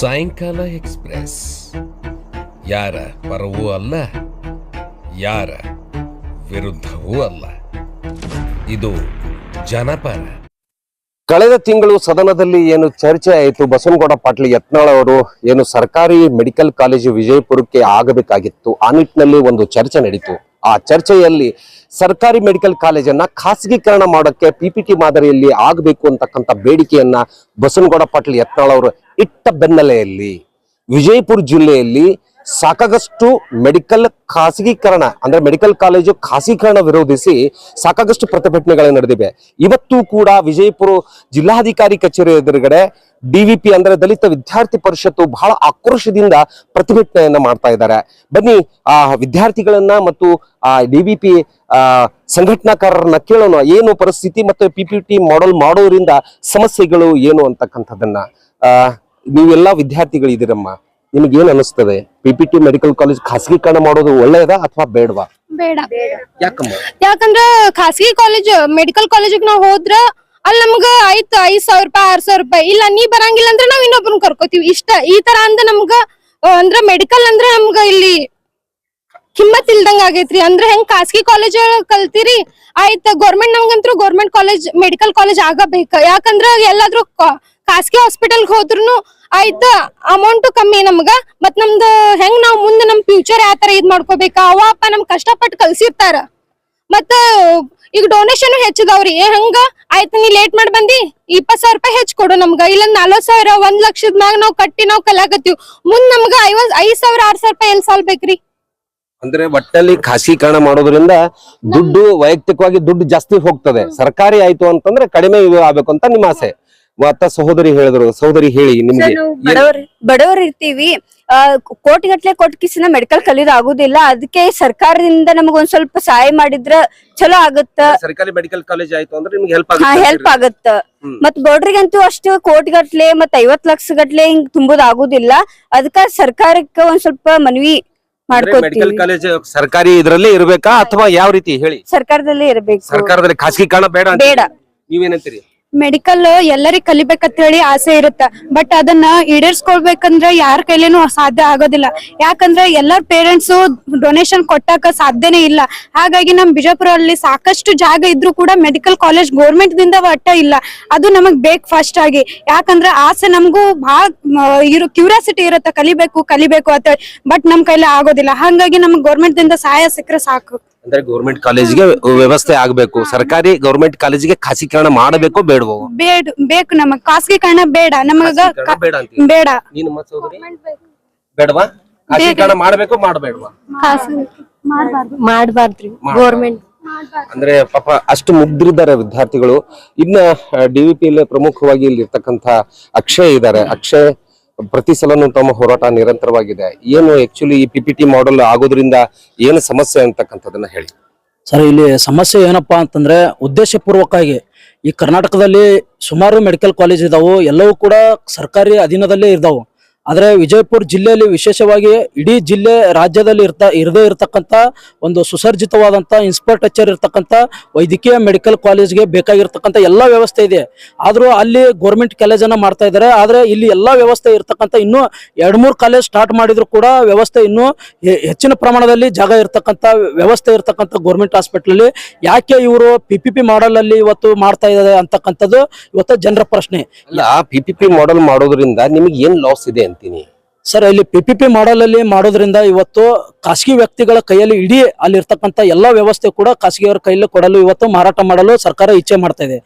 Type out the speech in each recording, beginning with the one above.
ಸಾಯಂಕಾಲ ಎಕ್ಸ್ಪ್ರೆಸ್. ಯಾರ ಪರವೂ ಅಲ್ಲ, ಯಾರ ವಿರುದ್ಧವೂ ಅಲ್ಲ. ಇದು ಜನಪರ. ಕಳೆದ ತಿಂಗಳು ಸದನದಲ್ಲಿ ಏನು ಚರ್ಚೆ ಆಯಿತು, ಬಸವನಗೌಡ ಪಾಟೀಲ್ ಯತ್ನಾಳ್ ಅವರು ಏನು ಸರ್ಕಾರಿ ಮೆಡಿಕಲ್ ಕಾಲೇಜು ವಿಜಯಪುರಕ್ಕೆ ಆಗಬೇಕಾಗಿತ್ತು, ಆ ನಿಟ್ಟಿನಲ್ಲಿ ಒಂದು ಚರ್ಚೆ ನಡೀತು. ಆ ಚರ್ಚೆಯಲ್ಲಿ ಸರ್ಕಾರಿ ಮೆಡಿಕಲ್ ಕಾಲೇಜನ್ನ ಖಾಸಗೀಕರಣ ಮಾಡೋಕ್ಕೆ ಪಿಪಿಟಿ ಮಾದರಿಯಲ್ಲಿ ಆಗಬೇಕು ಅಂತಕ್ಕಂಥ ಬೇಡಿಕೆಯನ್ನ ಬಸವನಗೌಡ ಪಾಟೀಲ್ ಯತ್ನಾಳ್ ಅವರು ಇಟ್ಟ ಬೆನ್ನಲೆಯಲ್ಲಿ. ವಿಜಯಪುರ ಜಿಲ್ಲೆಯಲ್ಲಿ ಸಾಕಾಗಷ್ಟು ಮೆಡಿಕಲ್ ಖಾಸಗೀಕರಣ, ಅಂದ್ರೆ ಮೆಡಿಕಲ್ ಕಾಲೇಜು ಖಾಸಗೀಕರಣ ವಿರೋಧಿಸಿ ಸಾಕಾಗಷ್ಟು ಪ್ರತಿಭಟನೆಗಳು ನಡೆದಿವೆ. ಇವತ್ತು ಕೂಡ ವಿಜಯಪುರ ಜಿಲ್ಲಾಧಿಕಾರಿ ಕಚೇರಿ ಎದುರುಗಡೆ ಡಿವಿಪಿ ಅಂದ್ರೆ ದಲಿತ ವಿದ್ಯಾರ್ಥಿ ಪರಿಷತ್ತು ಬಹಳ ಆಕ್ರೋಶದಿಂದ ಪ್ರತಿಭಟನೆಯನ್ನ ಮಾಡ್ತಾ ಇದ್ದಾರೆ. ಬನ್ನಿ, ಆ ವಿದ್ಯಾರ್ಥಿಗಳನ್ನ ಮತ್ತು, ಆ ಡಿವಿಪಿ ಆ ಸಂಘಟನಾಕಾರರನ್ನ ಕೇಳೋಣ. ಏನು ಪರಿಸ್ಥಿತಿ ಮತ್ತು ಪಿ ಪಿ ಮಾಡೋದ್ರಿಂದ ಸಮಸ್ಯೆಗಳು ಏನು ಅಂತಕ್ಕಂಥದ್ದನ್ನ. ಆ, ನೀವೆಲ್ಲ ವಿದ್ಯಾರ್ಥಿಗಳಿದ್ದೀರಮ್ಮ. ನಿಮ್ಗೆ ಏನ್ ಅನಿಸ್ತದೆ ಪಿಪಿಟಿ ಮೆಡಿಕಲ್ ಕಾಲೇಜ್ ಖಾಸಗೀಕರಣ ಮಾಡೋದು ಒಳ್ಳೆಯದಾ ಅಥವಾ ಬೇಡವಾ? ಬೇಡ. ಯಾಕಮ್ಮ? ಯಾಕಂದ್ರ ಖಾಸಗಿ ಕಾಲೇಜ್ ಮೆಡಿಕಲ್ ಕಾಲೇಜಿಗೆ ನಾವ್ ಹೋದ್ರ ಅಲ್ಲಿ ನಮ್ಗ ಆಯ್ತು ಐದ್ ಸಾವಿರ ರೂಪಾಯಿ ಆರ್ ಸಾವಿರ ರೂಪಾಯಿ. ಇಲ್ಲ ನೀ ಬರಂಗಿಲ್ಲ ಅಂದ್ರೆ ನಾವ್ ಇನ್ನೊಬ್ರನ್ನ ಕರ್ಕೋತೀವಿ. ಇಷ್ಟ ಈ ತರ ಅಂದ್ರೆ ನಮ್ಗ ಅಂದ್ರ ಮೆಡಿಕಲ್ ಅಂದ್ರ ನಮ್ಗ ಇಲ್ಲಿ ಕಿಮ್ಮತ್ ಇಲ್ದಂಗ ಆಗೈತ್ರಿ. ಅಂದ್ರ ಹೆಂಗ್ ಖಾಸಗಿ ಕಾಲೇಜ್ ಕಲ್ತೀರಿ? ಆಯ್ತ ಗೌರ್ಮೆಂಟ್ ನಮ್ಗಂತ್ರು ಗೌರ್ಮೆಂಟ್ ಕಾಲೇಜ್ ಮೆಡಿಕಲ್ ಕಾಲೇಜ್ ಆಗಬೇಕ. ಯಾಕಂದ್ರ ಎಲ್ಲಾದ್ರೂ ಖಾಸಗಿ ಹಾಸ್ಪಿಟಲ್ ಹೋದ್ರು ಆಯ್ತ ಅಮೌಂಟ್ ಕಮ್ಮಿ ನಮ್ಗ. ಮತ್ ನಮ್ದು ಹೆಂಗ್ ನಾವ್ ಮುಂದೆ ನಮ್ ಫ್ಯೂಚರ್ ಯಾವ ತರ ಇದ್ ಮಾಡ್ಕೋಬೇಕ? ಅವ ಅಪ್ಪ ನಮ್ ಕಷ್ಟಪಟ್ಟು ಕಲ್ಸಿರ್ತಾರ. ಮತ್ತ ಈಗ ಡೊನೇಷನ್ ಹೆಚ್ಚದವ್ರಿ. ಹಂಗ? ಆಯ್ತು ನೀ ಲೇಟ್ ಮಾಡಿ ಬಂದಿ. ಇಪ್ಪತ್ ಸಾವಿರ ರೂಪಾಯಿ ಹೆಚ್ಚು ಕೊಡು ನಮ್ಗ. ಇಲ್ಲ ನಲ್ವತ್ ಸಾವಿರ ಒಂದ್ ಲಕ್ಷದ ಮ್ಯಾಗ ನಾವ್ ಕಟ್ಟಿ ನಾವ್ ಕಲಾಗತ್ತೀವಿ ಮುಂದ್ ನಮ್ಗ ಐವತ್ ಐದ್ ಸಾವಿರ ಆರ್ ಸಾವಿರ ರೂಪಾಯಿ ಎಲ್ ಸಾಲ್ಬೇಕ್ರಿ? ಅಂದ್ರೆ ಒಟ್ಟಲ್ಲಿ ಖಾಸಗೀಕರಣ ಮಾಡೋದ್ರಿಂದ ದುಡ್ಡು ವೈಯಕ್ತಿಕವಾಗಿ ದುಡ್ಡು ಜಾಸ್ತಿ ಹೋಗ್ತದೆ. ಸರ್ಕಾರಿ ಆಯ್ತು ಅಂತಂದ್ರೆ ಕಡಿಮೆ ಆಗ್ಬೇಕು ಅಂತ ನಿಮ್ಮ ಆಸೆ. ಮತ್ತ ಸಹೋದರಿ ಹೇಳಿದ್ರು ಸಹೋದರಿ ಹೇಳಿ ನಿಮ್ಗೆ. ಬಡವರು ನಾವು ಬಡವರ್ ಬಡವರ್ ಇರ್ತೀವಿ. ಆ ಕೋಟಿಗಟ್ಲೆ ಕೊಟ್ಟಕಿಸಿನ ಮೆಡಿಕಲ್ ಕಲಿಯೋದು ಆಗುದಿಲ್ಲ. ಅದಕ್ಕೆ ಸರ್ಕಾರದಿಂದ ನಮಗ ಒಂದ್ ಸ್ವಲ್ಪ ಸಹಾಯ ಮಾಡಿದ್ರ ಚಲೋ ಆಗತ್ತ. ಸರ್ಕಾರಿ ಮೆಡಿಕಲ್ ಕಾಲೇಜ್ ಆಯ್ತು ಅಂದ್ರೆ ನಿಮ್ಗೆ ಹೆಲ್ಪ್ ಹಾ ಹೆಲ್ಪ್ ಆಗತ್ತ. ಹ್ಮ್. ಮತ್ ಬಡ್ರಿಗಂತೂ ಅಷ್ಟು ಕೋಟಿಗಟ್ಲೆ ಮತ್ ಐವತ್ ಲಕ್ಷ ಗಟ್ಲೆ ಹಿಂಗ್ ತುಂಬುದ್ ಆಗುದಿಲ್ಲ. ಅದಕ್ಕ ಸರ್ಕಾರಕ್ಕ ಒಂದ್ ಸ್ವಲ್ಪ ಮನವಿ ಮೆಡಿಕಲ್ ಮಾಡ್ಕೊತೀವಿ ಕಾಲೇಜ್ ಸರ್ಕಾರಿ ಇದ್ರಲ್ಲೇ ಇರಬೇಕಾ ಅಥವಾ ಯಾವ ರೀತಿ ಹೇಳಿ? ಸರ್ಕಾರದಲ್ಲೇ ಇರಬೇಕು. ಸರ್ಕಾರದಲ್ಲಿ ಖಾಸಗಿ ಕಾಣ ಬೇಡ ಅಂತ ಬೇಡ. ನೀವೇನಂತೀರಿ ಮೆಡಿಕಲ್ ಎಲ್ಲರಿಗ್ ಕಲಿಬೇಕಂತ ಹೇಳಿ ಆಸೆ ಇರುತ್ತ. ಬಟ್ ಅದನ್ನ ಈಡೇರ್ಸ್ಕೊಳ್ಬೇಕಂದ್ರ ಯಾರ ಕೈಲೇನು ಸಾಧ್ಯ ಆಗೋದಿಲ್ಲ. ಯಾಕಂದ್ರೆ ಎಲ್ಲಾರ್ ಪೇರೆಂಟ್ಸ್ ಡೊನೇಷನ್ ಕೊಟ್ಟಾಕ ಸಾಧ್ಯನೇ ಇಲ್ಲ. ಹಾಗಾಗಿ ನಮ್ ಬಿಜಾಪುರಲ್ಲಿ ಸಾಕಷ್ಟು ಜಾಗ ಇದ್ರೂ ಕೂಡ ಮೆಡಿಕಲ್ ಕಾಲೇಜ್ ಗೋರ್ಮೆಂಟ್ ದಿಂದ ಒಟ್ಟ ಇಲ್ಲ. ಅದು ನಮಗ್ ಬೇಕು ಫಸ್ಟ್ ಆಗಿ. ಯಾಕಂದ್ರೆ ಆಸೆ ನಮಗೂ ಬಹಳ ಇರೋ ಕ್ಯೂರಿಯಾಸಿಟಿ ಇರತ್ತ. ಕಲಿಬೇಕು ಕಲಿಬೇಕು ಅಂತ ಬಟ್ ನಮ್ ಕೈಲಿ ಆಗೋದಿಲ್ಲ. ಹಾಗಾಗಿ ನಮಗ್ ಗೋರ್ಮೆಂಟ್ ದಿಂದ ಸಹಾಯ ಸಿಕ್ಕರೆ ಸಾಕು. ಅಂದ್ರೆ ಗೌರ್ಮೆಂಟ್ ಕಾಲೇಜಿಗೆ ವ್ಯವಸ್ಥೆ ಆಗ್ಬೇಕು. ಸರ್ಕಾರಿ ಗೌರ್ಮೆಂಟ್ ಕಾಲೇಜಿಗೆ ಖಾಸಗೀಕರಣ ಮಾಡಬೇಕು ಬೇಡವೋ? ಬೇಡ ಬೇಕು ನಮಗ್ ಖಾಸಗೀಕರಣ ಬೇಡ. ನಮಗ ಖಾಸಗೀಕರಣ ಬೇಡ ಅಂತೀವಿ ಬೇಡ. ನೀನು ಮತ್ತ್ ಸಹೋದರಿ ಬೇಡವಾ? ಖಾಸಗೀಕರಣ ಮಾಡಬೇಕು ಮಾಡಬೇಡವಾ? ಮಾಡ್ಬಾರ್ದ್ರಿ ಗೌರ್ಮೆಂಟ್ ಅಂದ್ರೆ ಪಾಪ ಅಷ್ಟು ಮುಗ್ಧರಿದ್ದಾರೆ ವಿದ್ಯಾರ್ಥಿಗಳು. ಇನ್ನ ಡಿವಿಪಿ ಪಿ ಪ್ರಮುಖವಾಗಿ ಇಲ್ಲಿ ಇರ್ತಕ್ಕಂತ ಅಕ್ಷಯ್ ಇದ್ದಾರೆ. ಅಕ್ಷಯ್ ಪ್ರತಿ ಸಲನು ತಮ್ಮ ಹೋರಾಟ ನಿರಂತರವಾಗಿದೆ. ಏನು ಆಕ್ಚುಲಿ ಈ ಪಿಪಿಟಿ ಮಾಡೆಲ್ ಆಗೋದ್ರಿಂದ ಏನು ಸಮಸ್ಯೆ ಅಂತಕ್ಕಂಥದನ್ನ ಹೇಳಿ. ಸರ್, ಇಲ್ಲಿ ಸಮಸ್ಯೆ ಏನಪ್ಪಾ ಅಂತಂದ್ರೆ ಉದ್ದೇಶಪೂರ್ವಕವಾಗಿ ಈ ಕರ್ನಾಟಕದಲ್ಲಿ ಸುಮಾರು ಮೆಡಿಕಲ್ ಕಾಲೇಜ್ ಇದಾವು, ಎಲ್ಲವೂ ಕೂಡ ಸರ್ಕಾರಿ ಅಧೀನದಲ್ಲೇ ಇದಾವು ಆದ್ರೆ ವಿಜಯಪುರ ಜಿಲ್ಲೆಯಲ್ಲಿ ವಿಶೇಷವಾಗಿ ಇಡೀ ಜಿಲ್ಲೆ ರಾಜ್ಯದಲ್ಲಿ ಇರ್ತ, ಇರದೇ ಇರತಕ್ಕಂತ ಒಂದು ಸುಸರ್ಜಿತವಾದಂಥ ಇನ್ಸ್ಪೆಕ್ಟರ್ ಇರ್ತಕ್ಕಂತ ವೈದ್ಯಕೀಯ ಮೆಡಿಕಲ್ ಕಾಲೇಜ್ಗೆ ಬೇಕಾಗಿರ್ತಕ್ಕಂಥ ಎಲ್ಲಾ ವ್ಯವಸ್ಥೆ ಇದೆ. ಆದರೂ ಅಲ್ಲಿ ಗೌರ್ಮೆಂಟ್ ಕಾಲೇಜನ್ನು ಮಾಡ್ತಾ ಇದ್ದಾರೆ. ಆದ್ರೆ ಇಲ್ಲಿ ಎಲ್ಲಾ ವ್ಯವಸ್ಥೆ ಇರತಕ್ಕಂಥ ಇನ್ನೂ ಎರಡು ಮೂರು ಕಾಲೇಜ್ ಸ್ಟಾರ್ಟ್ ಮಾಡಿದ್ರು ಕೂಡ ವ್ಯವಸ್ಥೆ ಇನ್ನೂ ಹೆಚ್ಚಿನ ಪ್ರಮಾಣದಲ್ಲಿ ಜಾಗ ಇರತಕ್ಕಂಥ ವ್ಯವಸ್ಥೆ ಇರತಕ್ಕಂಥ ಗೌರ್ಮೆಂಟ್ ಹಾಸ್ಪಿಟ್ಲಲ್ಲಿ. ಯಾಕೆ ಇವರು ಪಿ ಪಿ ಪಿ ಮಾಡೆಲಲ್ಲಿ ಇವತ್ತು ಮಾಡ್ತಾ ಇದ್ದಾರೆ ಅಂತಕ್ಕಂಥದ್ದು ಇವತ್ತು ಜನರ ಪ್ರಶ್ನೆ. ಇಲ್ಲ ಪಿ ಪಿ ಪಿ ಮಾಡೆಲ್ ಮಾಡೋದ್ರಿಂದ ನಿಮಗೆ ಏನು ಲಾಸ್ ಇದೆ ಅಂತೀನಿ ಸರ್ ಇಲ್ಲಿ ಪಿ ಪಿ ಪಿ ಮಾಡಲ್ ಅಲ್ಲಿ ಮಾಡೋದ್ರಿಂದ ಇವತ್ತು ಖಾಸಗಿ ವ್ಯಕ್ತಿಗಳ ಕೈಯಲ್ಲಿ ಇಡೀ ಅಲ್ಲಿ ಎಲ್ಲ ವ್ಯವಸ್ಥೆ ಕೂಡ ಖಾಸಗಿಯವರ ಕೈಯಲ್ಲಿ ಕೊಡಲು ಇವತ್ತು ಮಾರಾಟ ಮಾಡಲು ಸರ್ಕಾರ ಇಚ್ಛೆ ಮಾಡ್ತಾ ಇದೆ.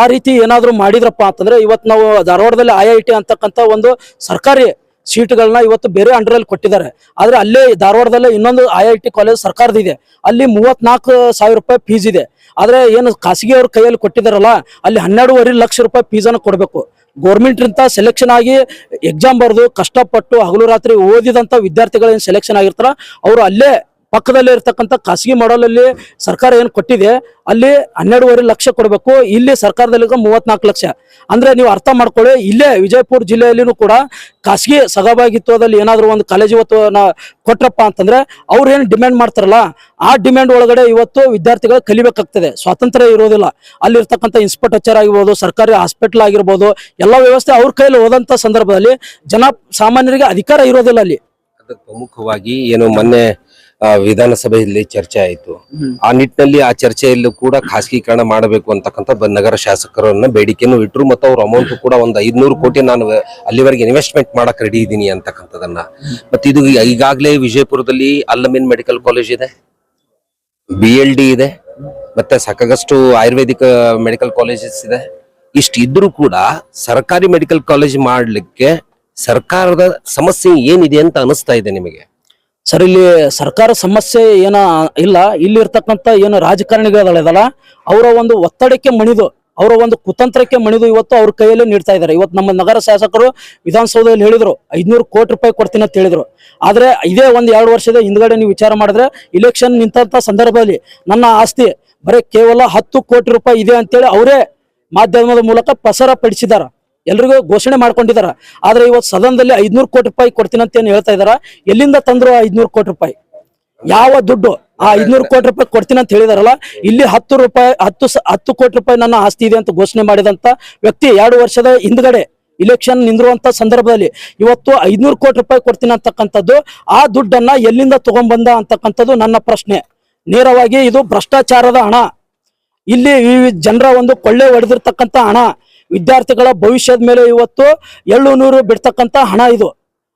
ಆ ರೀತಿ ಏನಾದರೂ ಮಾಡಿದ್ರಪ್ಪ ಅಂತಂದ್ರೆ ಇವತ್ತು ನಾವು ಧಾರವಾಡದಲ್ಲಿ ಐ ಐ ಟಿ ಅಂತಕ್ಕಂಥ ಒಂದು ಸರ್ಕಾರಿ ಸೀಟ್ಗಳನ್ನ ಇವತ್ತು ಬೇರೆ ಅಂಡರಲ್ಲಿ ಕೊಟ್ಟಿದ್ದಾರೆ. ಆದ್ರೆ ಅಲ್ಲೇ ಧಾರವಾಡದಲ್ಲೇ ಇನ್ನೊಂದು ಐ ಐ ಟಿ ಕಾಲೇಜ್ ಸರ್ಕಾರದಿದೆ. ಅಲ್ಲಿ ಮೂವತ್ನಾಲ್ಕು ಸಾವಿರ ರೂಪಾಯಿ ಫೀಸ್ ಇದೆ. ಆದ್ರೆ ಏನು ಖಾಸಗಿಯವ್ರ ಕೈಯಲ್ಲಿ ಕೊಟ್ಟಿದಾರಲ್ಲ ಅಲ್ಲಿ ಹನ್ನೆರಡೂವರೆ ಲಕ್ಷ ರೂಪಾಯಿ ಫೀಸನ್ನು ಕೊಡಬೇಕು. ಗೌರ್ಮೆಂಟ್ ಅಂತ ಸೆಲೆಕ್ಷನ್ ಆಗಿ ಎಕ್ಸಾಮ್ ಬರೆದು ಕಷ್ಟಪಟ್ಟು ಹಗಲು ರಾತ್ರಿ ಓದಿದಂತ ವಿದ್ಯಾರ್ಥಿಗಳೇನು ಸೆಲೆಕ್ಷನ್ ಆಗಿರ್ತಾರ, ಅವರು ಅಲ್ಲೇ ಪಕ್ಕದಲ್ಲೇ ಇರ್ತಕ್ಕಂಥ ಖಾಸಗಿ ಮಾಡಲಲ್ಲಿ ಸರ್ಕಾರ ಏನು ಕೊಟ್ಟಿದೆ, ಅಲ್ಲಿ ಹನ್ನೆರಡುವರೆ ಲಕ್ಷ ಕೊಡಬೇಕು, ಇಲ್ಲಿ ಸರ್ಕಾರದಲ್ಲಿ ಮೂವತ್ನಾಲ್ಕು ಲಕ್ಷ. ಅಂದ್ರೆ ನೀವು ಅರ್ಥ ಮಾಡ್ಕೊಳ್ಳಿ, ಇಲ್ಲೇ ವಿಜಯಪುರ ಜಿಲ್ಲೆಯಲ್ಲಿನೂ ಕೂಡ ಖಾಸಗಿ ಸಹಭಾಗಿತ್ವದಲ್ಲಿ ಏನಾದರೂ ಒಂದು ಕಾಲೇಜ್ ಇವತ್ತು ನಾ ಕೊಟ್ರಪ್ಪ ಅಂತಂದ್ರೆ ಅವ್ರು ಏನು ಡಿಮ್ಯಾಂಡ್ ಮಾಡ್ತಾರಲ್ಲ, ಆ ಡಿಮ್ಯಾಂಡ್ ಒಳಗಡೆ ಇವತ್ತು ವಿದ್ಯಾರ್ಥಿಗಳು ಕಲಿಬೇಕಾಗ್ತದೆ. ಸ್ವಾತಂತ್ರ್ಯ ಇರೋದಿಲ್ಲ. ಅಲ್ಲಿರ್ತಕ್ಕಂಥ ಇನ್ಸ್ಪೆಕ್ಟರ್ ಆಗಿರ್ಬೋದು, ಸರ್ಕಾರಿ ಹಾಸ್ಪಿಟಲ್ ಆಗಿರ್ಬೋದು, ಎಲ್ಲ ವ್ಯವಸ್ಥೆ ಅವ್ರ ಕೈಯಲ್ಲಿ ಹೋದಂಥ ಸಂದರ್ಭದಲ್ಲಿ ಜನ ಸಾಮಾನ್ಯರಿಗೆ ಅಧಿಕಾರ ಇರೋದಿಲ್ಲ ಅಲ್ಲಿ. ಪ್ರಮುಖವಾಗಿ ಏನು ಮೊನ್ನೆ ವಿಧಾನಸಭೆಯಲ್ಲಿ ಚರ್ಚೆ ಆಯಿತು. ಆ ನಿಟ್ಟಿನಲ್ಲಿ ಆ ಚರ್ಚೆಯಲ್ಲೂ ಕೂಡ ಖಾಸಗೀಕರಣ ಮಾಡಬೇಕು ಅಂತಕ್ಕಂಥ ನಗರ ಶಾಸಕರನ್ನ ಬೇಡಿಕೆಯನ್ನು ಇಟ್ಟರು ಮತ್ತು ಅವ್ರ ಅಮೌಂಟ್ ಕೂಡ ಒಂದು ಐದ್ನೂರು ಕೋಟಿ ನಾನು ಅಲ್ಲಿವರೆಗೆ ಇನ್ವೆಸ್ಟ್ಮೆಂಟ್ ಮಾಡಕ್ ರೆಡಿ ಇದ್ದೀನಿ ಅಂತಕ್ಕಂಥದನ್ನ ಮತ್ತೆ ಇದು ಈಗ- ಈಗಾಗಲೇ ವಿಜಯಪುರದಲ್ಲಿ ಅಲ್ಲಮಿನ್ ಮೆಡಿಕಲ್ ಕಾಲೇಜ್ ಇದೆ ಬಿ ಎಲ್ ಡಿ ಇದೆ ಮತ್ತೆ ಸಾಕಾಗಷ್ಟು ಆಯುರ್ವೇದಿಕ್ ಮೆಡಿಕಲ್ ಕಾಲೇಜಸ್ ಇದೆ. ಇಷ್ಟು ಇದ್ರೂ ಕೂಡ ಸರ್ಕಾರಿ ಮೆಡಿಕಲ್ ಕಾಲೇಜ್ ಮಾಡಲಿಕ್ಕೆ ಸರ್ಕಾರದ ಸಮಸ್ಯೆ ಏನಿದೆ ಅಂತ ಅನಿಸ್ತಾ ಇದೆ ನಿಮಗೆ? ಸರ್, ಇಲ್ಲಿ ಸರ್ಕಾರ ಸಮಸ್ಯೆ ಏನ ಇಲ್ಲ. ಇಲ್ಲಿ ಇರ್ತಕ್ಕಂಥ ಏನು ರಾಜಕಾರಣಿಗಳಿದಲ್ಲ ಅವರ ಒಂದು ಒತ್ತಡಕ್ಕೆ ಮಣಿದು, ಅವರ ಒಂದು ಕುತಂತ್ರಕ್ಕೆ ಮಣಿದು ಇವತ್ತು ಅವ್ರ ಕೈಯಲ್ಲಿ ನೀಡ್ತಾ ಇದ್ದಾರೆ. ಇವತ್ತು ನಮ್ಮ ನಗರ ಶಾಸಕರು ವಿಧಾನಸೌಧದಲ್ಲಿ ಹೇಳಿದ್ರು, ಐದ್ನೂರು ಕೋಟಿ ರೂಪಾಯಿ ಕೊಡ್ತೀನಿ ಅಂತ ಹೇಳಿದ್ರು. ಆದ್ರೆ ಇದೇ ಒಂದು ಎರಡು ವರ್ಷದ ಹಿಂದ್ಗಡೆ ನೀವು ವಿಚಾರ ಮಾಡಿದ್ರೆ ಇಲೆಕ್ಷನ್ ನಿಂತ ಸಂದರ್ಭದಲ್ಲಿ ನನ್ನ ಆಸ್ತಿ ಬರೀ ಕೇವಲ ಹತ್ತು ಕೋಟಿ ರೂಪಾಯಿ ಇದೆ ಅಂತೇಳಿ ಅವರೇ ಮಾಧ್ಯಮದ ಮೂಲಕ ಪ್ರಸಾರ ಪಡಿಸಿದಾರ ಎಲ್ರಿಗೂ ಘೋಷಣೆ ಮಾಡ್ಕೊಂಡಿದಾರ. ಆದ್ರೆ ಇವತ್ತು ಸದನದಲ್ಲಿ ಐದ್ನೂರು ಕೋಟಿ ರೂಪಾಯಿ ಕೊಡ್ತೀನಿ ಅಂತ ಏನು ಹೇಳ್ತಾ ಇದಾರ. ಎಲ್ಲಿಂದ ತಂದ್ರು ಐದ್ನೂರು ಕೋಟಿ ರೂಪಾಯಿ? ಯಾವ ದುಡ್ಡು ಆ ಐದ್ನೂರು ಕೋಟಿ ರೂಪಾಯಿ ಕೊಡ್ತೀನಿ ಅಂತ ಹೇಳಿದಾರಲ್ಲ, ಇಲ್ಲಿ ಹತ್ತು ರೂಪಾಯಿ, ಹತ್ತು ಹತ್ತು ಕೋಟಿ ರೂಪಾಯಿ ನನ್ನ ಆಸ್ತಿ ಇದೆ ಅಂತ ಘೋಷಣೆ ಮಾಡಿದಂತ ವ್ಯಕ್ತಿ ಎರಡು ವರ್ಷದ ಹಿಂದ್ಗಡೆ ಇಲೆಕ್ಷನ್ ನಿಂದಿರುವಂತ ಸಂದರ್ಭದಲ್ಲಿ ಇವತ್ತು ಐದ್ನೂರು ಕೋಟಿ ರೂಪಾಯಿ ಕೊಡ್ತೀನಿ ಅಂತಕ್ಕಂಥದ್ದು ಆ ದುಡ್ಡನ್ನ ಎಲ್ಲಿಂದ ತಗೊಂಡ್ಬಂದ ಅಂತಕ್ಕಂಥದ್ದು ನನ್ನ ಪ್ರಶ್ನೆ. ನೇರವಾಗಿ ಇದು ಭ್ರಷ್ಟಾಚಾರದ ಹಣ. ಇಲ್ಲಿ ಈ ಜನರ ಒಂದು ಕೊಳ್ಳೆ ಹೊಡೆದಿರ್ತಕ್ಕಂಥ ಹಣ. ವಿದ್ಯಾರ್ಥಿಗಳ ಭವಿಷ್ಯದ ಮೇಲೆ ಇವತ್ತು ಎಳ್ಳು ನೂರು ಬಿಡ್ತಕ್ಕಂಥ ಹಣ ಇದು.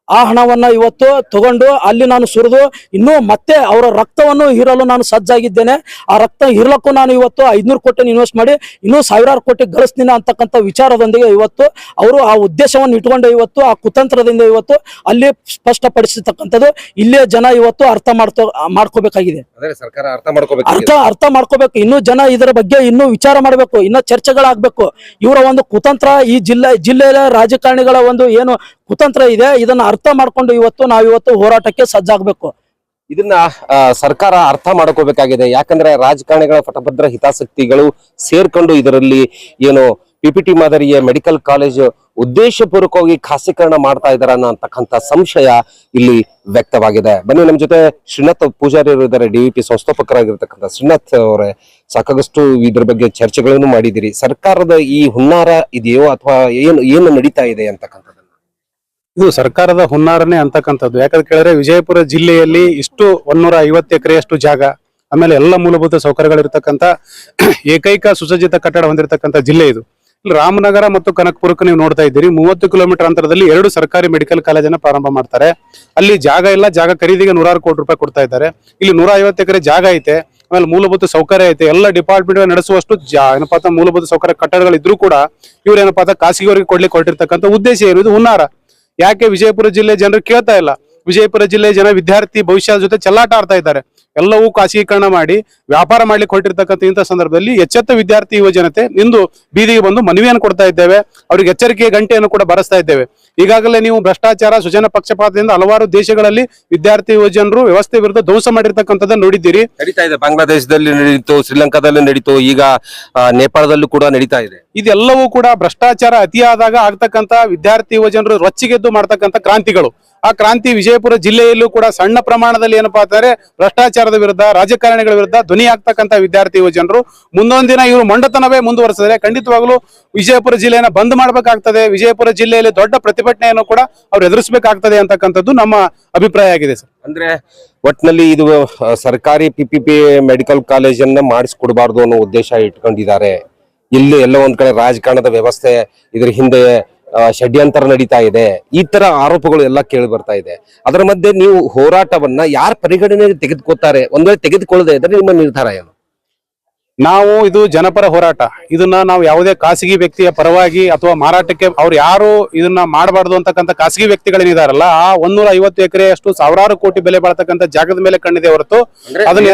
ಆ ಹಣವನ್ನ ಇವತ್ತು ತಗೊಂಡು ಅಲ್ಲಿ ನಾನು ಸುರಿದು ಇನ್ನೂ ಮತ್ತೆ ಅವರ ರಕ್ತವನ್ನು ಹೀರಲು ನಾನು ಸಜ್ಜಾಗಿದ್ದೇನೆ. ಆ ರಕ್ತ ಹೀರಲಕ್ಕೂ ನಾನು ಇವತ್ತು ಐದ್ನೂರು ಕೋಟಿ ಇನ್ವೆಸ್ಟ್ ಮಾಡಿ ಇನ್ನೂ ಸಾವಿರಾರು ಕೋಟಿ ಗಳಿಸ್ತೀನಿ ಅಂತಕ್ಕಂಥ ವಿಚಾರದೊಂದಿಗೆ ಇವತ್ತು ಅವರು ಆ ಉದ್ದೇಶವನ್ನು ಇಟ್ಕೊಂಡು ಇವತ್ತು ಆ ಕುತಂತ್ರದಿಂದ ಇವತ್ತು ಅಲ್ಲಿ ಸ್ಪಷ್ಟಪಡಿಸಿರ್ತಕ್ಕಂಥದ್ದು. ಇಲ್ಲೇ ಜನ ಇವತ್ತು ಅರ್ಥ ಮಾಡ್ತೋ ಮಾಡ್ಕೋಬೇಕಾಗಿದೆ. ಸರ್ಕಾರ ಅರ್ಥ ಮಾಡ್ಕೋಬೇಕು. ಅರ್ಥ ಅರ್ಥ ಮಾಡ್ಕೋಬೇಕು. ಇನ್ನು ಜನ ಇದರ ಬಗ್ಗೆ ಇನ್ನೂ ವಿಚಾರ ಮಾಡಬೇಕು. ಇನ್ನೂ ಚರ್ಚೆಗಳಾಗಬೇಕು. ಇವರ ಒಂದು ಕುತಂತ್ರ ಈ ಜಿಲ್ಲೆ ಜಿಲ್ಲೆಯ ರಾಜಕಾರಣಿಗಳ ಒಂದು ಏನು ಕುತಂತ್ರ ಇದೆ ಇದನ್ನ ಅರ್ಥ ಮಾಡ್ಕೊಂಡು ಇವತ್ತು ನಾವು ಇವತ್ತು ಹೋರಾಟಕ್ಕೆ ಸಜ್ಜಾಗಬೇಕು. ಇದನ್ನ ಸರ್ಕಾರ ಅರ್ಥ ಮಾಡ್ಕೋಬೇಕಾಗಿದೆ. ಯಾಕಂದ್ರೆ ರಾಜಕಾರಣಿಗಳ ಪಟಭದ್ರ ಹಿತಾಸಕ್ತಿಗಳು ಸೇರ್ಕೊಂಡು ಇದರಲ್ಲಿ ಏನು ಪಿಪಿಟಿ ಮಾದರಿಯ ಮೆಡಿಕಲ್ ಕಾಲೇಜ್ ಉದ್ದೇಶಪೂರ್ವಕವಾಗಿ ಖಾಸೀಕರಣ ಮಾಡ್ತಾ ಇದಾರ ಅಂತಕ್ಕಂಥ ಸಂಶಯ ಇಲ್ಲಿ ವ್ಯಕ್ತವಾಗಿದೆ. ಬನ್ನಿ ನಮ್ಮ ಜೊತೆ ಶ್ರೀನಾಥ್ ಪೂಜಾರಿ ಅವರು ಇದ್ದಾರೆ ಡಿವಿಪಿ ಸಂಸ್ಥಾಪಕರಾಗಿರ್ತಕ್ಕಂಥ ಶ್ರೀನಾಥ್ ಅವರೇ. ಸಾಕಷ್ಟು ಇದ್ರ ಬಗ್ಗೆ ಚರ್ಚೆಗಳನ್ನು ಮಾಡಿದಿರಿ ಸರ್ಕಾರದ ಈ ಹುನ್ನಾರ ಇದೆಯೋ ಅಥವಾ ಏನು ಏನು ನಡೀತಾ ಇದೆ ಅಂತಕ್ಕಂಥದ್ದನ್ನ ಇದು ಸರ್ಕಾರದ ಹುನ್ನಾರನೇ ಅಂತಕ್ಕಂಥದ್ದು. ಯಾಕಂತ ಕೇಳಿದ್ರೆ ವಿಜಯಪುರ ಜಿಲ್ಲೆಯಲ್ಲಿ ಇಷ್ಟು ಒಂದೂರ ಐವತ್ತು ಎಕರೆಯಷ್ಟು ಜಾಗ, ಆಮೇಲೆ ಎಲ್ಲ ಮೂಲಭೂತ ಸೌಕರ್ಯಗಳಿರ್ತಕ್ಕಂಥ ಏಕೈಕ ಸುಸಜ್ಜಿತ ಕಟ್ಟಡ ಹೊಂದಿರತಕ್ಕಂಥ ಜಿಲ್ಲೆ ಇದು. ಇಲ್ಲಿ ರಾಮನಗರ ಮತ್ತು ಕನಕಪುರಕ್ಕೆ ನೀವು ನೋಡ್ತಾ ಇದ್ದೀರಿ. ಮೂವತ್ತು ಕಿಲೋಮೀಟರ್ ಅಂತರದಲ್ಲಿ ಎರಡು ಸರ್ಕಾರಿ ಮೆಡಿಕಲ್ ಕಾಲೇಜನ್ನು ಪ್ರಾರಂಭ ಮಾಡ್ತಾರೆ. ಅಲ್ಲಿ ಜಾಗ ಇಲ್ಲ, ಜಾಗ ಖರೀದಿಗೆ ನೂರಾರು ಕೋಟಿ ರೂಪಾಯಿ ಕೊಡ್ತಾ ಇದ್ದಾರೆ. ಇಲ್ಲಿ ನೂರ ಐವತ್ತು ಎಕರೆ ಜಾಗ ಐತೆ, ಆಮೇಲೆ ಮೂಲಭೂತ ಸೌಕರ್ಯ ಐತೆ. ಎಲ್ಲ ಡಿಪಾರ್ಟ್ಮೆಂಟ್ ನಡೆಸುವಷ್ಟು ಏನಪ್ಪಾ ಮೂಲಭೂತ ಸೌಕರ್ಯ ಕಟ್ಟಡಗಳಿದ್ರು ಕೂಡ ಇವ್ರು ಏನಪ್ಪಾ ಖಾಸಗಿಯವರಿಗೆ ಕೊಡ್ಲಿಕ್ಕೆ ಕೊಟ್ಟಿರ್ತಕ್ಕಂಥ ಉದ್ದೇಶ ಏನು? ಇದು ಹುನ್ನಾರ. ಯಾಕೆ ವಿಜಯಪುರ ಜಿಲ್ಲೆ ಜನರು ಕೇಳ್ತಾ ಇಲ್ಲ? ವಿಜಯಪುರ ಜಿಲ್ಲೆ ಜನ ವಿದ್ಯಾರ್ಥಿ ಭವಿಷ್ಯದ ಜೊತೆ ಚೆಲ್ಲಾಟ ಆಡ್ತಾ ಇದ್ದಾರೆ. ಎಲ್ಲವೂ ಖಾಸಗೀಕರಣ ಮಾಡಿ ವ್ಯಾಪಾರ ಮಾಡ್ಲಿಕ್ಕೆ ಹೊರಟಿರ್ತಕ್ಕಂಥ ಇಂಥ ಸಂದರ್ಭದಲ್ಲಿ ಎಚ್ಚೆತ್ತ ವಿದ್ಯಾರ್ಥಿ ಯುವ ಜನತೆ ಇಂದು ಬೀದಿಗೆ ಬಂದು ಮನವಿಯನ್ನು ಕೊಡ್ತಾ ಇದ್ದೇವೆ. ಅವ್ರಿಗೆ ಎಚ್ಚರಿಕೆಯ ಗಂಟೆಯನ್ನು ಕೂಡ ಬರೆಸ್ತಾ ಇದ್ದೇವೆ. ಈಗಾಗಲೇ ನೀವು ಭ್ರಷ್ಟಾಚಾರ ಸುಜನ ಪಕ್ಷಪಾತದಿಂದ ಹಲವಾರು ದೇಶಗಳಲ್ಲಿ ವಿದ್ಯಾರ್ಥಿ ಯುವಜನರು ವ್ಯವಸ್ಥೆ ವಿರುದ್ಧ ಧ್ವಂಸ ಮಾಡಿರ್ತಕ್ಕಂಥದ್ದು ನೋಡಿದ್ದೀರಿ. ನಡೀತಾ ಇದೆ. ಬಾಂಗ್ಲಾದೇಶದಲ್ಲಿ ನಡೀತು ಶ್ರೀಲಂಕಾದಲ್ಲಿ ನಡೀತು ಈಗ ನೇಪಾಳದಲ್ಲೂ ಕೂಡ ನಡೀತಾ ಇದೆ. ಇದೆಲ್ಲವೂ ಕೂಡ ಭ್ರಷ್ಟಾಚಾರ ಅತಿಯಾದಾಗ ಆಗ್ತಕ್ಕಂಥ ವಿದ್ಯಾರ್ಥಿ ಯುವಜನರು ರೊಚ್ಚಿಗೆದ್ದು ಮಾಡ್ತಕ್ಕಂಥ ಕ್ರಾಂತಿಗಳು. ಆ ಕ್ರಾಂತಿ ವಿಜಯಪುರ ಜಿಲ್ಲೆಯಲ್ಲೂ ಕೂಡ ಸಣ್ಣ ಪ್ರಮಾಣದಲ್ಲಿ ಏನಪ್ಪಾ ಅಂತಾರೆ ಭ್ರಷ್ಟಾಚಾರದ ವಿರುದ್ಧ ರಾಜಕಾರಣಿಗಳ ವಿರುದ್ಧ ಧ್ವನಿ ಆಗ್ತಕ್ಕಂಥ ವಿದ್ಯಾರ್ಥಿ ಯುವಜನರು. ಮುಂದೊಂದು ದಿನ ಇವರು ಮಂಡತನವೇ ಮುಂದುವರೆಸಿದ್ರೆ ಖಂಡಿತವಾಗ್ಲೂ ವಿಜಯಪುರ ಜಿಲ್ಲೆಯನ್ನ ಬಂದ್ ಮಾಡಬೇಕಾಗ್ತದೆ. ವಿಜಯಪುರ ಜಿಲ್ಲೆಯಲ್ಲಿ ದೊಡ್ಡ ಪ್ರತಿಭಟನೆಯನ್ನು ಕೂಡ ಅವ್ರು ಎದುರಿಸಬೇಕಾಗ್ತದೆ ಅಂತಕ್ಕಂಥದ್ದು ನಮ್ಮ ಅಭಿಪ್ರಾಯ ಆಗಿದೆ, ಸರ್. ಅಂದ್ರೆ ಒಟ್ನಲ್ಲಿ ಇದು ಸರ್ಕಾರಿ ಪಿಪಿಪಿ ಮೆಡಿಕಲ್ ಕಾಲೇಜನ್ನ ಮಾಡಿಸ್ಕೊಡ್ಬಾರ್ದು ಅನ್ನೋ ಉದ್ದೇಶ ಇಟ್ಕೊಂಡಿದ್ದಾರೆ. ಇಲ್ಲಿ ಎಲ್ಲ ಒಂದ್ ಕಡೆ ರಾಜಕಾರಣದ ವ್ಯವಸ್ಥೆ ಇದ್ರ ಹಿಂದೆ ಷಡ್ಯಂತರ ನಡೀತಾ ಇದೆ. ಈ ತರ ಆರೋಪಗಳು ಎಲ್ಲ ಕೇಳಿ ಬರ್ತಾ ಇದೆ. ಅದರ ಮಧ್ಯೆ ನೀವು ಹೋರಾಟವನ್ನ ಯಾರ ಪರಿಗಣನೆಗೆ ತೆಗೆದುಕೊತಾರೆ ಒಂದ್ ವೇಳೆ ತೆಗೆದುಕೊಳ್ಳದೆ ಇದ್ರೆ ನಿಮ್ಮ ನಿರ್ಧಾರ ಏನು? ನಾವು ಇದು ಜನಪರ ಹೋರಾಟ. ಇದನ್ನ ನಾವು ಯಾವುದೇ ಖಾಸಗಿ ವ್ಯಕ್ತಿಯ ಪರವಾಗಿ ಅಥವಾ ಮಾರಾಟಕ್ಕೆ ಅವ್ರು ಯಾರು ಇದನ್ನ ಮಾಡಬಾರ್ದು ಅಂತಕ್ಕಂತ ಖಾಸಗಿ ವ್ಯಕ್ತಿಗಳೇನಿದಾರಲ್ಲ ಆ ಒಂದೂರ ಐವತ್ತು ಎಕರೆಯಷ್ಟು ಸಾವಿರಾರು ಕೋಟಿ ಬೆಲೆ ಬಾಳ್ತಕ್ಕಂಥ ಜಾಗದ ಮೇಲೆ ಕಣ್ಣಿದೆ ಹೊರತು ಅದನ್ನ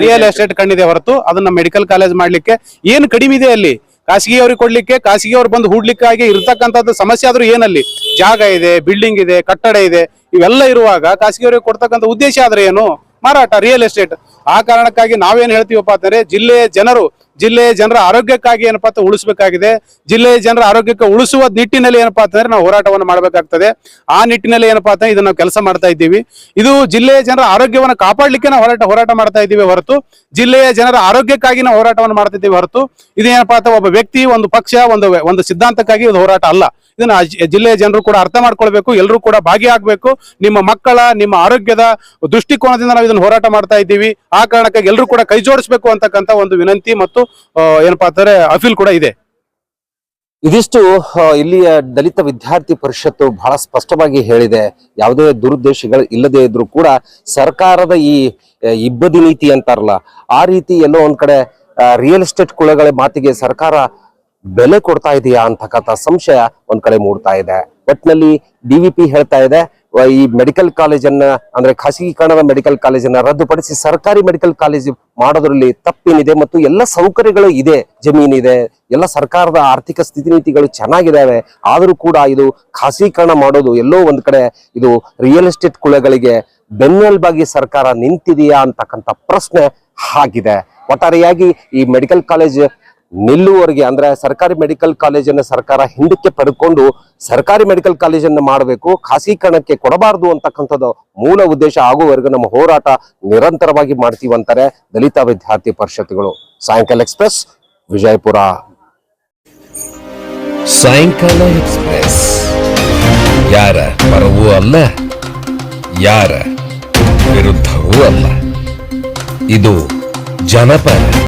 ರಿಯಲ್. ಎಸ್ಟೇಟ್ ಕಣ್ಣಿದೆ ಹೊರತು ಅದನ್ನ ಮೆಡಿಕಲ್ ಕಾಲೇಜ್ ಮಾಡ್ಲಿಕ್ಕೆ ಏನ್ ಕಡಿಮೆ ಇದೆ ಅಲ್ಲಿ? ಖಾಸಗಿ ಅವ್ರಿಗೆ ಕೊಡ್ಲಿಕ್ಕೆ ಖಾಸಗಿ ಅವ್ರು ಬಂದು ಹೂಡ್ಲಿಕ್ಕಾಗಿ ಇರ್ತಕ್ಕಂಥದ್ದು ಸಮಸ್ಯೆ ಆದ್ರೂ ಏನಲ್ಲಿ? ಜಾಗ ಇದೆ ಬಿಲ್ಡಿಂಗ್ ಇದೆ ಕಟ್ಟಡ ಇದೆ ಇವೆಲ್ಲ ಇರುವಾಗ ಖಾಸಗಿ ಅವರಿಗೆ ಕೊಡ್ತಕ್ಕಂಥ ಉದ್ದೇಶ ಆದ್ರೆ ಏನು? ಮಾರಾಟ ರಿಯಲ್ ಎಸ್ಟೇಟ್ ಆ ಕಾರಣಕ್ಕಾಗಿ ನಾವೇನ್ ಹೇಳ್ತೀವಪ್ಪ ಅಂತಂದ್ರೆ ಜಿಲ್ಲೆಯ ಜನರು, ಜಿಲ್ಲೆಯ ಜನರ ಆರೋಗ್ಯಕ್ಕಾಗಿ ಏನಪ್ಪಾ ಅಂತ ಉಳಿಸಬೇಕಾಗಿದೆ. ಜಿಲ್ಲೆಯ ಜನರ ಆರೋಗ್ಯಕ್ಕೆ ಉಳಿಸುವ ನಿಟ್ಟಿನಲ್ಲಿ ಏನಪ್ಪಾ ಅಂತಂದ್ರೆ ನಾವು ಹೋರಾಟವನ್ನು ಮಾಡಬೇಕಾಗ್ತದೆ. ಆ ನಿಟ್ಟಿನಲ್ಲಿ ಏನಪ್ಪಾ ಅಂತ ಇದನ್ನ ನಾವು ಕೆಲಸ ಮಾಡ್ತಾ ಇದ್ದೀವಿ. ಇದು ಜಿಲ್ಲೆಯ ಜನರ ಆರೋಗ್ಯವನ್ನು ಕಾಪಾಡಲಿಕ್ಕೆ ನಾವು ಹೋರಾಟ ಹೋರಾಟ ಮಾಡ್ತಾ ಇದ್ದೀವಿ ಹೊರತು, ಜಿಲ್ಲೆಯ ಜನರ ಆರೋಗ್ಯಕ್ಕಾಗಿ ನಾವು ಹೋರಾಟವನ್ನು ಮಾಡ್ತಾ ಇದ್ದೀವಿ ಹೊರತು, ಇದೇನಪ್ಪಾ ಅಂತ ಒಬ್ಬ ವ್ಯಕ್ತಿ, ಒಂದು ಪಕ್ಷ, ಒಂದು ಒಂದು ಸಿದ್ಧಾಂತಕ್ಕಾಗಿ ಇದು ಹೋರಾಟ ಅಲ್ಲ. ಇದನ್ನ ಜಿಲ್ಲೆಯ ಜನರು ಕೂಡ ಅರ್ಥ ಮಾಡ್ಕೊಳ್ಬೇಕು ಎಲ್ಲರೂ ಕೂಡ ಭಾಗಿಯಾಗಬೇಕು. ನಿಮ್ಮ ಮಕ್ಕಳ, ನಿಮ್ಮ ಆರೋಗ್ಯದ ದೃಷ್ಟಿಕೋನದಿಂದ ನಾವು ಇದನ್ನ ಹೋರಾಟ ಮಾಡ್ತಾ ಇದ್ದೀವಿ. ಆ ಕಾರಣಕ್ಕಾಗಿ ಎಲ್ಲರೂ ಕೂಡ ಕೈ ಜೋಡಿಸಬೇಕು ಅಂತಕ್ಕಂಥ ಒಂದು ವಿನಂತಿ ಮತ್ತು ಏನಪ್ಪಾ ಅಂತಾರೆ ಅಫೀಲ್ ಕೂಡ ಇದೆ. ಇದಿಷ್ಟು ಇಲ್ಲಿಯ ದಲಿತ ವಿದ್ಯಾರ್ಥಿ ಪರಿಷತ್ತು ಬಹಳ ಸ್ಪಷ್ಟವಾಗಿ ಹೇಳಿದೆ. ಯಾವುದೇ ದುರುದ್ದೇಶಗಳು ಇಲ್ಲದೆ ಇದ್ರೂ ಕೂಡ ಸರ್ಕಾರದ ಈ ಇಬ್ಬದಿ ನೀತಿ ಅಂತಾರಲ್ಲ, ಆ ರೀತಿ ಎಲ್ಲೋ ಒಂದ್ ಕಡೆ ರಿಯಲ್ ಎಸ್ಟೇಟ್ ಕುಳಗಳ ಮಾತಿಗೆ ಸರ್ಕಾರ ಬೆಲೆ ಕೊಡ್ತಾ ಇದೆಯಾ ಅಂತಕ್ಕಂಥ ಸಂಶಯ ಒಂದ್ ಕಡೆ ಮೂಡ್ತಾ ಇದೆ. ಒಟ್ನಲ್ಲಿ ಪಿ ಹೇಳ್ತಾ ಇದೆ, ವ- ಈ ಮೆಡಿಕಲ್ ಕಾಲೇಜನ್ನ, ಅಂದ್ರೆ ಖಾಸಗೀಕರಣದ ಮೆಡಿಕಲ್ ಕಾಲೇಜನ್ನ ರದ್ದುಪಡಿಸಿ ಸರ್ಕಾರಿ ಮೆಡಿಕಲ್ ಕಾಲೇಜ್ ಮಾಡೋದ್ರಲ್ಲಿ ತಪ್ಪೇನಿದೆ ಮತ್ತು ಎಲ್ಲ ಸೌಕರ್ಯಗಳು ಇದೆ ಜಮೀನಿದೆ ಎಲ್ಲ ಸರ್ಕಾರದ ಆರ್ಥಿಕ ಸ್ಥಿತಿನೀತಿಗಳು ಚೆನ್ನಾಗಿದ್ದಾವೆ ಆದರೂ ಕೂಡ ಇದು ಖಾಸಗೀಕರಣ ಮಾಡೋದು ಎಲ್ಲೋ ಒಂದ್ ಕಡೆ ಇದು ರಿಯಲ್ ಎಸ್ಟೇಟ್ ಕುಳಗಳಿಗೆ ಬೆನ್ನೆಲುಬಾಗಿ ಸರ್ಕಾರ ನಿಂತಿದೆಯಾ ಅಂತಕ್ಕಂಥ ಪ್ರಶ್ನೆ ಆಗಿದೆ. ಒಟ್ಟಾರೆಯಾಗಿ ಈ ಮೆಡಿಕಲ್ ಕಾಲೇಜ್ ನಿಲ್ಲುವವರೆಗೆ ಅಂದ್ರೆ ಸರ್ಕಾರಿ ಮೆಡಿಕಲ್ ಕಾಲೇಜನ್ನು ಸರ್ಕಾರ ಹಿಂದಕ್ಕೆ ಪಡ್ಕೊಂಡು ಸರ್ಕಾರಿ ಮೆಡಿಕಲ್ ಕಾಲೇಜನ್ನು ಮಾಡಬೇಕು, ಖಾಸಗೀಕರಣಕ್ಕೆ ಕೊಡಬಾರದು ಅಂತಕ್ಕಂಥದ್ದು ಮೂಲ ಉದ್ದೇಶ ಆಗುವವರೆಗೂ ನಮ್ಮ ಹೋರಾಟ ನಿರಂತರವಾಗಿ ಮಾಡ್ತೀವಿ ಅಂತಾರೆ ದಲಿತ ವಿದ್ಯಾರ್ಥಿ ಪರಿಷತ್ಗಳು ಸಾಯಂಕಾಲ ಎಕ್ಸ್ಪ್ರೆಸ್, ವಿಜಯಪುರ. ಸಾಯಂಕಾಲ ಎಕ್ಸ್ಪ್ರೆಸ್. ಯಾರ ಪರವೂ ಅಲ್ಲ, ಯಾರ ವಿರುದ್ಧವೂ ಅಲ್ಲ. ಇದು ಜನಪರ.